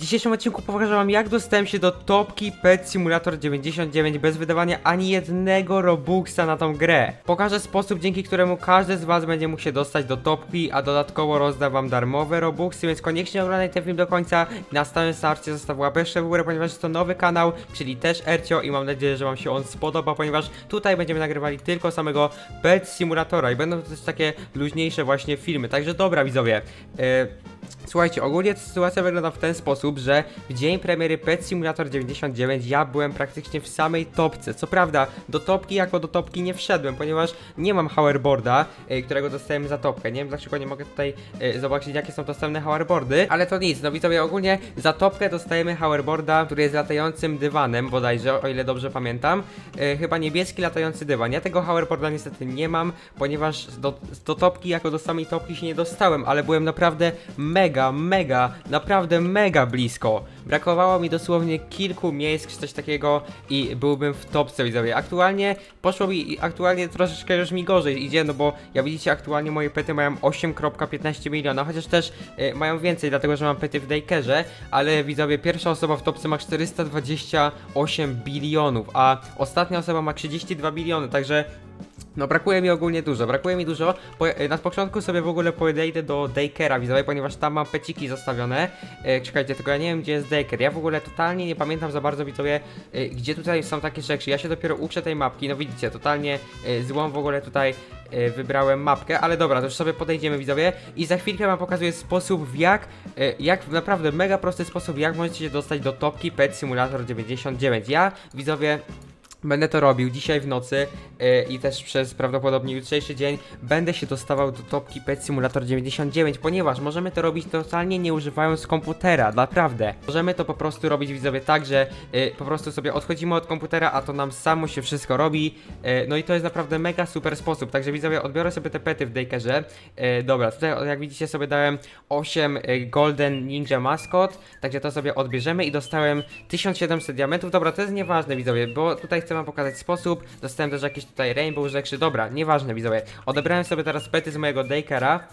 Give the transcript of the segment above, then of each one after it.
W dzisiejszym odcinku pokażę wam jak dostałem się do topki Pet Simulator 99 bez wydawania ani jednego Robuxa na tą grę. Pokażę sposób, dzięki któremu każdy z was będzie mógł się dostać do topki, a dodatkowo rozda wam darmowe Robuxy, więc koniecznie oglądaj ten film do końca. Na stałym starcie zostaw jeszcze w górę, ponieważ jest to nowy kanał, czyli też Ercio i mam nadzieję, że wam się on spodoba, ponieważ tutaj będziemy nagrywali tylko samego Pet Simulatora i będą to też takie luźniejsze właśnie filmy. Także dobra widzowie, yy, Słuchajcie, ogólnie sytuacja wygląda w ten sposób, że w dzień premiery Pet Simulator 99 ja byłem praktycznie w samej topce. Co prawda, do topki jako do topki nie wszedłem, ponieważ nie mam hoverboarda, y, którego dostałem za topkę. Nie wiem dlaczego nie mogę tutaj y, zobaczyć jakie są dostępne hoverboardy, ale to nic. No widzowie, ogólnie za topkę dostajemy hoverboarda, który jest latającym dywanem bodajże, o ile dobrze pamiętam. Y, chyba niebieski latający dywan. Ja tego hoverboarda niestety nie mam, ponieważ do, do topki jako do samej topki się nie dostałem, ale byłem naprawdę mega, mega, naprawdę mega blisko. Brakowało mi dosłownie kilku miejsc czy coś takiego i byłbym w topce widzowie. Aktualnie poszło mi, aktualnie troszeczkę już mi gorzej idzie, no bo jak widzicie aktualnie moje pety mają 8,15 miliona, chociaż też y, mają więcej, dlatego że mam pety w Daykerze, ale widzowie, pierwsza osoba w topce ma 428 bilionów, a ostatnia osoba ma 32 biliony, także no brakuje mi ogólnie dużo, brakuje mi dużo. Po, e, na początku sobie w ogóle podejdę do Daykera widzowie, ponieważ tam mam peciki zostawione. E, czekajcie, tylko ja nie wiem gdzie jest Dayker. Ja w ogóle totalnie nie pamiętam za bardzo widzowie, e, gdzie tutaj są takie rzeczy. Ja się dopiero uczę tej mapki, no widzicie, totalnie e, złą w ogóle tutaj e, wybrałem mapkę, ale dobra, to już sobie podejdziemy widzowie i za chwilkę wam pokazuję sposób w jak, e, jak naprawdę mega prosty sposób, jak możecie się dostać do topki Pet Simulator 99. Ja widzowie Będę to robił dzisiaj w nocy yy, i też przez prawdopodobnie jutrzejszy dzień będę się dostawał do topki Pet Simulator 99, ponieważ możemy to robić totalnie nie używając komputera, naprawdę. Możemy to po prostu robić widzowie tak, że yy, po prostu sobie odchodzimy od komputera, a to nam samo się wszystko robi. Yy, no i to jest naprawdę mega super sposób, także widzowie odbiorę sobie te pety w Daykerze. Yy, dobra, tutaj jak widzicie sobie dałem 8 yy, Golden Ninja Mascot, także to sobie odbierzemy i dostałem 1700 diamentów. Dobra, to jest nieważne widzowie, bo tutaj chcę wam pokazać sposób. Dostałem też jakieś tutaj rainbow rzeczy. Dobra, nieważne widzowie. Odebrałem sobie teraz pety z mojego Daykera.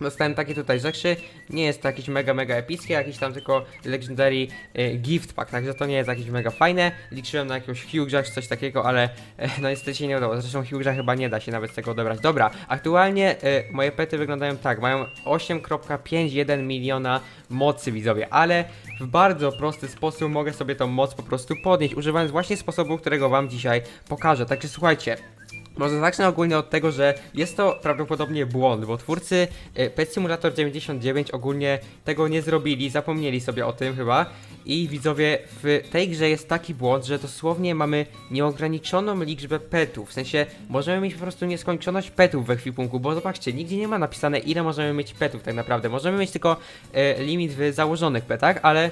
Dostałem takie tutaj rzeczy, nie jest to jakiś mega mega epickie, jakiś tam tylko legendary e, gift pack, także to nie jest jakieś mega fajne. Liczyłem na jakiegoś Hugh'a czy coś takiego, ale e, no niestety się nie udało. Zresztą Hugh'a chyba nie da się nawet z tego odebrać. Dobra, aktualnie e, moje pety wyglądają tak, mają 8,51 miliona mocy widzowie, ale w bardzo prosty sposób mogę sobie tą moc po prostu podnieść, używając właśnie sposobu, którego wam dzisiaj pokażę. Także słuchajcie, może zacznę ogólnie od tego, że jest to prawdopodobnie błąd, bo twórcy e, Pet Simulator 99 ogólnie tego nie zrobili, zapomnieli sobie o tym chyba. I widzowie, w tej grze jest taki błąd, że dosłownie mamy nieograniczoną liczbę petów. W sensie możemy mieć po prostu nieskończoność petów w ekwipunku, bo zobaczcie, nigdzie nie ma napisane ile możemy mieć petów tak naprawdę. Możemy mieć tylko e, limit w założonych petach, ale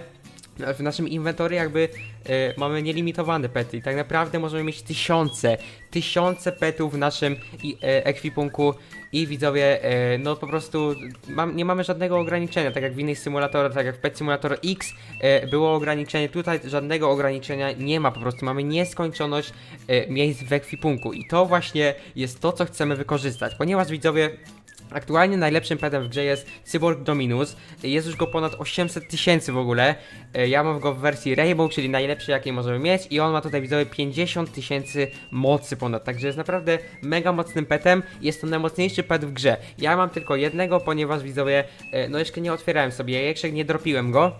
w naszym inwentory jakby e, mamy nielimitowane pety i tak naprawdę możemy mieć tysiące, tysiące petów w naszym i, e, ekwipunku i widzowie, e, no po prostu mam, nie mamy żadnego ograniczenia, tak jak w innych symulatorach, tak jak w Pet Simulator X było ograniczenie, tutaj żadnego ograniczenia nie ma, po prostu mamy nieskończoność miejsc w ekwipunku i to właśnie jest to, co chcemy wykorzystać, ponieważ widzowie Aktualnie najlepszym petem w grze jest Cyborg Dominus. Jest już go ponad 800 tysięcy w ogóle. E, Ja mam go w wersji Rainbow, czyli najlepszej jakiej możemy mieć. I on ma tutaj widzowie 50 tysięcy mocy ponad. Także jest naprawdę mega mocnym petem. Jest to najmocniejszy pet w grze. Ja mam tylko jednego, ponieważ widzowie, e, no jeszcze nie otwierałem sobie jajeczek, nie dropiłem go.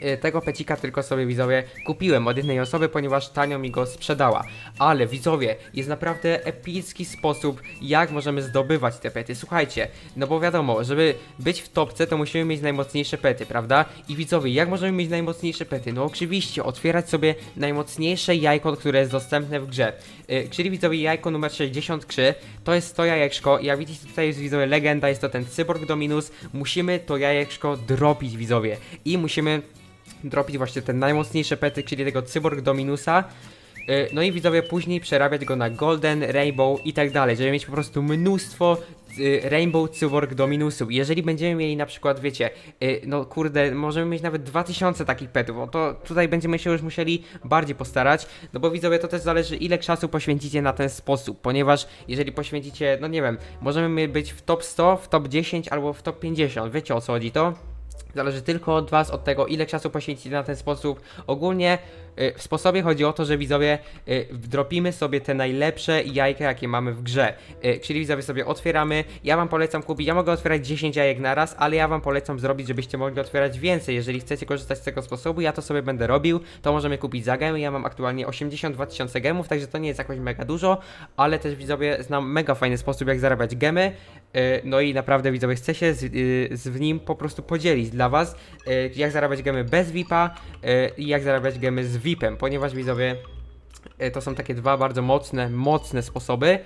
E, tego pecika tylko sobie widzowie kupiłem od jednej osoby, ponieważ tanio mi go sprzedała. Ale widzowie, jest naprawdę epicki sposób, jak możemy zdobywać te pety. Słuchajcie, no bo wiadomo, żeby być w topce, to musimy mieć najmocniejsze pety, prawda? I widzowie, jak możemy mieć najmocniejsze pety? No oczywiście, otwierać sobie najmocniejsze jajko, które jest dostępne w grze. E, czyli widzowie, jajko numer 63, to jest to jajeczko. Jak widzicie, tutaj jest widzowie legenda, jest to ten cyborg Dominus. Musimy to jajeczko dropić, widzowie. I musimy dropić właśnie te najmocniejsze pety, czyli tego Cyborg Dominusa. Yy, No i widzowie później przerabiać go na Golden, Rainbow i tak dalej, żeby mieć po prostu mnóstwo yy, Rainbow Cyborg Dominusów. Jeżeli będziemy mieli na przykład, wiecie, yy, no kurde, możemy mieć nawet 2000 takich petów, no to tutaj będziemy się już musieli bardziej postarać, no bo widzowie to też zależy ile czasu poświęcicie na ten sposób, ponieważ jeżeli poświęcicie, no nie wiem, możemy być w top 100, w top 10 albo w top 50, wiecie o co chodzi to? Zależy tylko od Was, od tego, ile czasu poświęcicie na ten sposób. Ogólnie y, w sposobie chodzi o to, że widzowie y, dropimy sobie te najlepsze jajka, jakie mamy w grze. Y, czyli widzowie sobie otwieramy. Ja Wam polecam kupić, ja mogę otwierać 10 jajek na raz, ale ja Wam polecam zrobić, żebyście mogli otwierać więcej. Jeżeli chcecie korzystać z tego sposobu, ja to sobie będę robił, to możemy kupić za gemy. Ja mam aktualnie 82 tysiące gemów, także to nie jest jakoś mega dużo, ale też widzowie znam mega fajny sposób, jak zarabiać gemy. No i naprawdę widzowie chcę się z, z nim po prostu podzielić dla was, y, jak zarabiać gemy bez VIPa y, i jak zarabiać gemy z VIPem, ponieważ widzowie y, to są takie dwa bardzo mocne, mocne sposoby.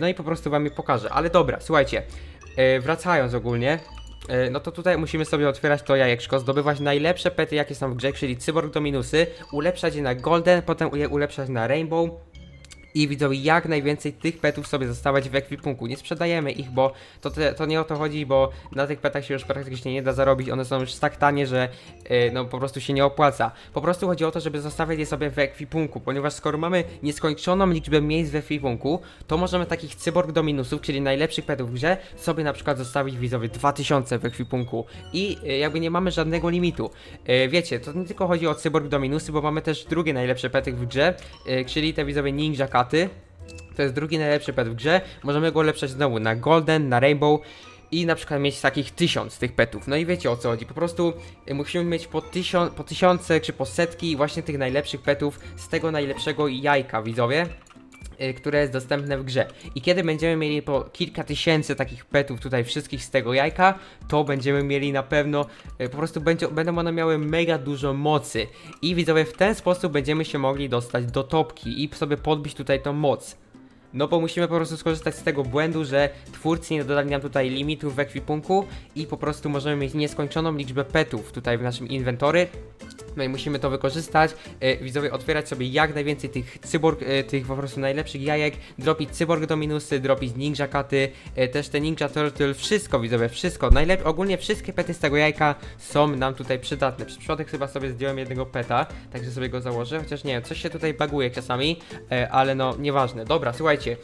No i po prostu wam je pokażę. Ale dobra, słuchajcie, wracając ogólnie, no to tutaj musimy sobie otwierać to jajeczko, zdobywać najlepsze pety jakie są w grze, czyli cyborg do minusy, ulepszać je na golden, potem je ulepszać na rainbow, i widzowie, jak najwięcej tych petów sobie zostawiać w ekwipunku. Nie sprzedajemy ich, bo to, te, to nie o to chodzi, bo na tych petach się już praktycznie nie da zarobić. One są już tak tanie, że e, no po prostu się nie opłaca. Po prostu chodzi o to, żeby zostawiać je sobie w ekwipunku, ponieważ skoro mamy nieskończoną liczbę miejsc w ekwipunku, to możemy takich cyborg do minusów, czyli najlepszych petów w grze, sobie na przykład zostawić widzowie 2000 w ekwipunku. I e, jakby nie mamy żadnego limitu. E, wiecie, to nie tylko chodzi o cyborg do minusy, bo mamy też drugie najlepsze pety w grze, e, czyli te widzowie ninja To jest drugi najlepszy pet w grze. Możemy go ulepszać znowu na Golden, na Rainbow i na przykład mieć takich tysiąc tych petów. No i wiecie o co chodzi. Po prostu y, musimy mieć po, tysiąc, po tysiące czy po setki właśnie tych najlepszych petów z tego najlepszego jajka, widzowie. Y, Które jest dostępne w grze. I kiedy będziemy mieli po kilka tysięcy takich petów tutaj wszystkich z tego jajka, to będziemy mieli na pewno, y, po prostu będzie, będą one miały mega dużo mocy. I widzowie, w ten sposób będziemy się mogli dostać do topki i sobie podbić tutaj tą moc. No bo musimy po prostu skorzystać z tego błędu, że twórcy nie dodali nam tutaj limitów w ekwipunku i po prostu możemy mieć nieskończoną liczbę petów tutaj w naszym inwentory. No i musimy to wykorzystać. E, widzowie, otwierać sobie jak najwięcej tych cyborg, e, tych po prostu najlepszych jajek, dropić cyborg do minusy, dropić ninja katy, e, też te ninja turtle, wszystko widzowie, wszystko. Najlep ogólnie wszystkie pety z tego jajka są nam tutaj przydatne. Przez przypadek chyba sobie zdjąłem jednego peta, także sobie go założę, chociaż nie wiem, coś się tutaj baguje czasami, ale no nieważne. Dobra, słuchajcie.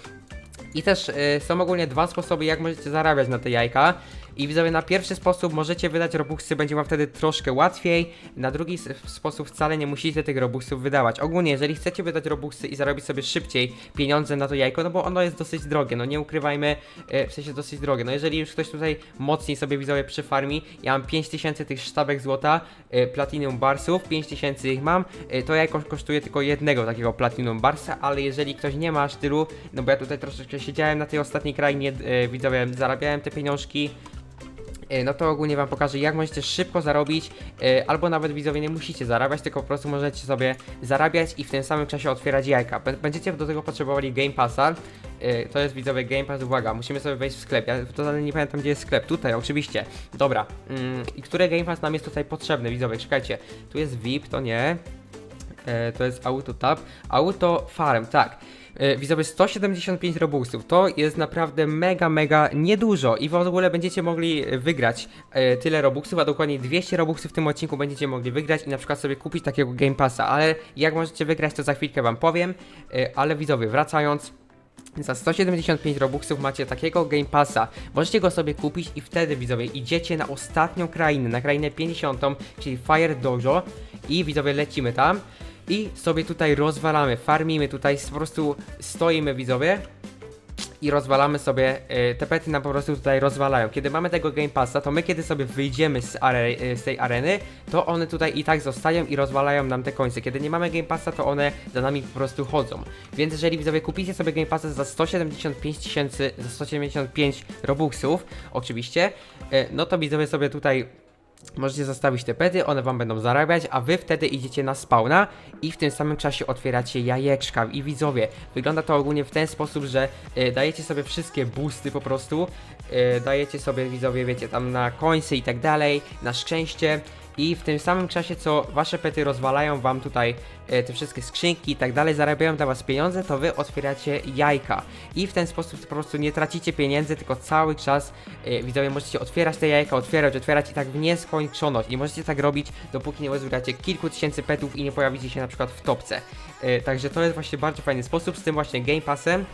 I też y, są ogólnie dwa sposoby, jak możecie zarabiać na te jajka. I widzowie, na pierwszy sposób możecie wydać robuxy, będzie wam wtedy troszkę łatwiej. Na drugi sposób wcale nie musicie tych robuxów wydawać. Ogólnie, jeżeli chcecie wydać robuxy i zarobić sobie szybciej pieniądze na to jajko, no bo ono jest dosyć drogie, no nie ukrywajmy, y, w sensie dosyć drogie. No jeżeli już ktoś tutaj mocniej sobie widzowie przy farmi, ja mam 5000 tych sztabek złota, y, platinum barsów, 5000 ich mam, y, to jajko kosztuje tylko jednego takiego platinum barsa, ale jeżeli ktoś nie ma aż tylu, no bo ja tutaj troszeczkę siedziałem na tej ostatniej krainie, widzowie, zarabiałem te pieniążki, E, no to ogólnie wam pokażę jak możecie szybko zarobić, e, albo nawet widzowie nie musicie zarabiać, tylko po prostu możecie sobie zarabiać i w tym samym czasie otwierać jajka. Bę- Będziecie do tego potrzebowali Game Passa, e, to jest widzowie Game Pass, uwaga, musimy sobie wejść w sklep, ja totalnie nie pamiętam gdzie jest sklep, tutaj oczywiście, dobra, mm, i które Game Pass nam jest tutaj potrzebny, widzowie, czekajcie, tu jest VIP, to nie, e, to jest Auto Tab, Auto Farm, tak. E, Widzowie 175 robuxów, to jest naprawdę mega, mega niedużo i w ogóle będziecie mogli wygrać e, tyle robuxów, a dokładnie 200 robuxów w tym odcinku będziecie mogli wygrać i na przykład sobie kupić takiego Game Passa, ale jak możecie wygrać to za chwilkę wam powiem, e, ale widzowie wracając, za 175 robuxów macie takiego Game Passa. Możecie go sobie kupić i wtedy widzowie idziecie na ostatnią krainę, na krainę 50, czyli Fire Dojo. I widzowie lecimy tam i sobie tutaj rozwalamy, farmimy tutaj, po prostu stoimy widzowie i rozwalamy sobie, e, te pety nam po prostu tutaj rozwalają. Kiedy mamy tego Game Passa, to my kiedy sobie wyjdziemy z, are, e, z tej areny, to one tutaj i tak zostają i rozwalają nam te końce. Kiedy nie mamy Game Passa, to one za nami po prostu chodzą. Więc jeżeli widzowie kupicie sobie Game Passa za 175 tysięcy, za 175 robuxów, oczywiście, e, no to widzowie sobie tutaj Możecie zostawić te pety, one wam będą zarabiać, a wy wtedy idziecie na spawna i w tym samym czasie otwieracie jajeczka. I widzowie, wygląda to ogólnie w ten sposób, że e, dajecie sobie wszystkie boosty po prostu, e, dajecie sobie widzowie, wiecie, tam na końce i tak dalej, na szczęście. I w tym samym czasie, co wasze pety rozwalają wam tutaj e, te wszystkie skrzynki i tak dalej, zarabiają dla was pieniądze, to wy otwieracie jajka. I w ten sposób po prostu nie tracicie pieniędzy, tylko cały czas e, widzowie możecie otwierać te jajka, otwierać, otwierać i tak w nieskończoność. I możecie tak robić, dopóki nie uzbieracie kilku tysięcy petów i nie pojawicie się na przykład w topce. E, także to jest właśnie bardzo fajny sposób z tym właśnie Game Passem.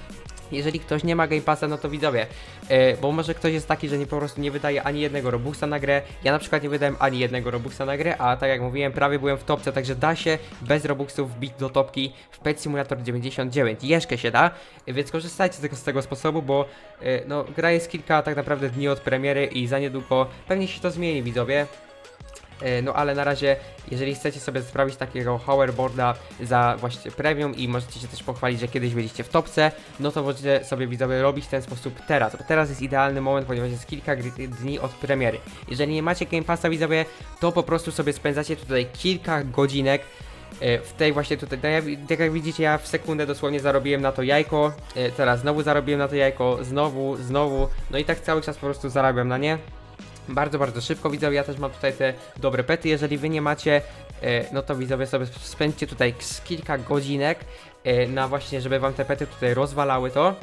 Jeżeli ktoś nie ma Game Passa, no to widzowie, e, bo może ktoś jest taki, że nie po prostu nie wydaje ani jednego Robuxa na grę. Ja na przykład nie wydałem ani jednego Robuxa na grę, a tak jak mówiłem, prawie byłem w topce, także da się bez Robuxów wbić do topki w Pet Simulator 99. Jeszcze się da, więc korzystajcie z tego, z tego sposobu, bo e, no, gra jest kilka tak naprawdę dni od premiery i za niedługo pewnie się to zmieni, widzowie. E, No ale na razie, jeżeli chcecie sobie sprawić takiego hoverboarda za właśnie premium i możecie się też pochwalić, że kiedyś byliście w topce, no to możecie sobie widzowie robić w ten sposób teraz, bo teraz jest idealny moment, ponieważ jest kilka dni od premiery. Jeżeli nie macie Game Passa widzowie, to po prostu sobie spędzacie tutaj kilka godzinek e, w tej właśnie tutaj, no tak jak widzicie, ja w sekundę dosłownie zarobiłem na to jajko, e, teraz znowu zarobiłem na to jajko, znowu, znowu, no i tak cały czas po prostu zarabiam na nie. Bardzo, bardzo szybko widzowie, ja też mam tutaj te dobre pety, jeżeli wy nie macie, e, no to widzowie sobie spędźcie tutaj kilka godzinek e, na właśnie, żeby wam te pety tutaj rozwalały to.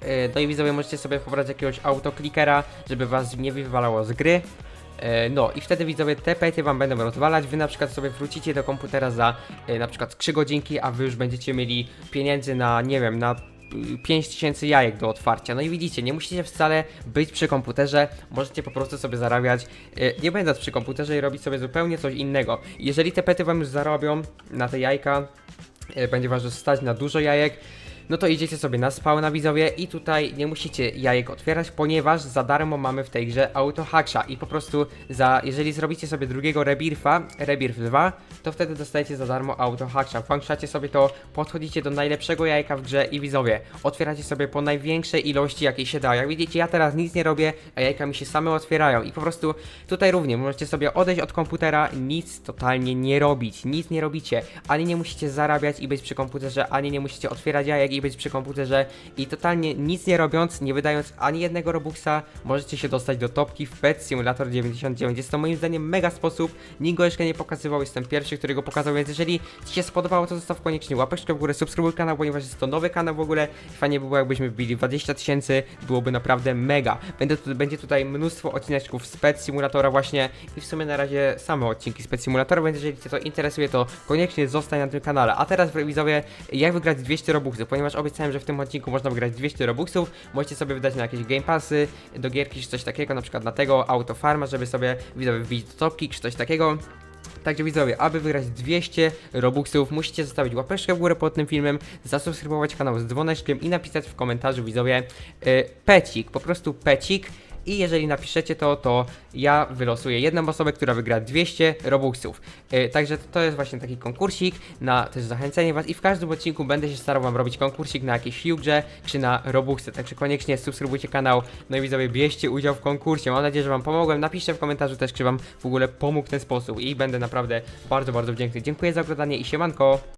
E, No i widzowie możecie sobie pobrać jakiegoś autoklikera, żeby was nie wywalało z gry. No i wtedy widzowie te pety wam będą rozwalać, wy na przykład sobie wrócicie do komputera za na przykład 3 godzinki, a wy już będziecie mieli pieniędzy na, nie wiem, na 5000 jajek do otwarcia. No i widzicie, nie musicie wcale być przy komputerze, możecie po prostu sobie zarabiać, e, nie będąc przy komputerze i robić sobie zupełnie coś innego. Jeżeli te pety wam już zarobią na te jajka, e, będzie was stać na dużo jajek, no to idziecie sobie na spawna widzowie i tutaj nie musicie jajek otwierać, ponieważ za darmo mamy w tej grze auto hacksha i po prostu za, jeżeli zrobicie sobie drugiego rebirfa, rebirf 2, to wtedy dostajecie za darmo auto hacksha. Włączacie sobie to, podchodzicie do najlepszego jajka w grze i widzowie, otwieracie sobie po największej ilości jakiej się da. Jak widzicie ja teraz nic nie robię, a jajka mi się same otwierają i po prostu tutaj również możecie sobie odejść od komputera, nic totalnie nie robić, nic nie robicie, ani nie musicie zarabiać i być przy komputerze, ani nie musicie otwierać jajek i być przy komputerze i totalnie nic nie robiąc, nie wydając ani jednego Robuxa, możecie się dostać do topki w Pet Simulator 99. Jest to moim zdaniem mega sposób, nikt go jeszcze nie pokazywał, jestem pierwszy, który go pokazał, więc jeżeli Ci się spodobało, to zostaw koniecznie łapeczkę w górę, subskrybuj kanał, ponieważ jest to nowy kanał w ogóle. Fajnie by było, jakbyśmy wbili 20 tysięcy, byłoby naprawdę mega. Będę tu, będzie tutaj mnóstwo odcineczków z Pet Simulatora właśnie i w sumie na razie same odcinki z Pet Simulatora, więc jeżeli Cię to interesuje, to koniecznie zostań na tym kanale. A teraz widzowie, jak wygrać 200 Robuxów, ponieważ obiecałem, że w tym odcinku można wygrać 200 Robuxów, możecie sobie wydać na jakieś Game Passy, do gierki czy coś takiego, na przykład na tego Auto Farma, żeby sobie widzowie wbić do topki czy coś takiego. Także widzowie, aby wygrać 200 Robuxów, musicie zostawić łapeczkę w górę pod tym filmem, zasubskrybować kanał z dzwoneczkiem i napisać w komentarzu widzowie y, pecik, po prostu pecik. I jeżeli napiszecie to, to ja wylosuję jedną osobę, która wygra 200 Robuxów. Y, także to, jest właśnie taki konkursik na też zachęcenie was i w każdym odcinku będę się starał wam robić konkursik na jakieś Huge czy na Robuxy. Także koniecznie subskrybujcie kanał, no i widzowie bierzcie udział w konkursie. Mam nadzieję, że wam pomogłem. Napiszcie w komentarzu też, czy wam w ogóle pomógł ten sposób i będę naprawdę bardzo, bardzo wdzięczny. Dziękuję za oglądanie i siemanko!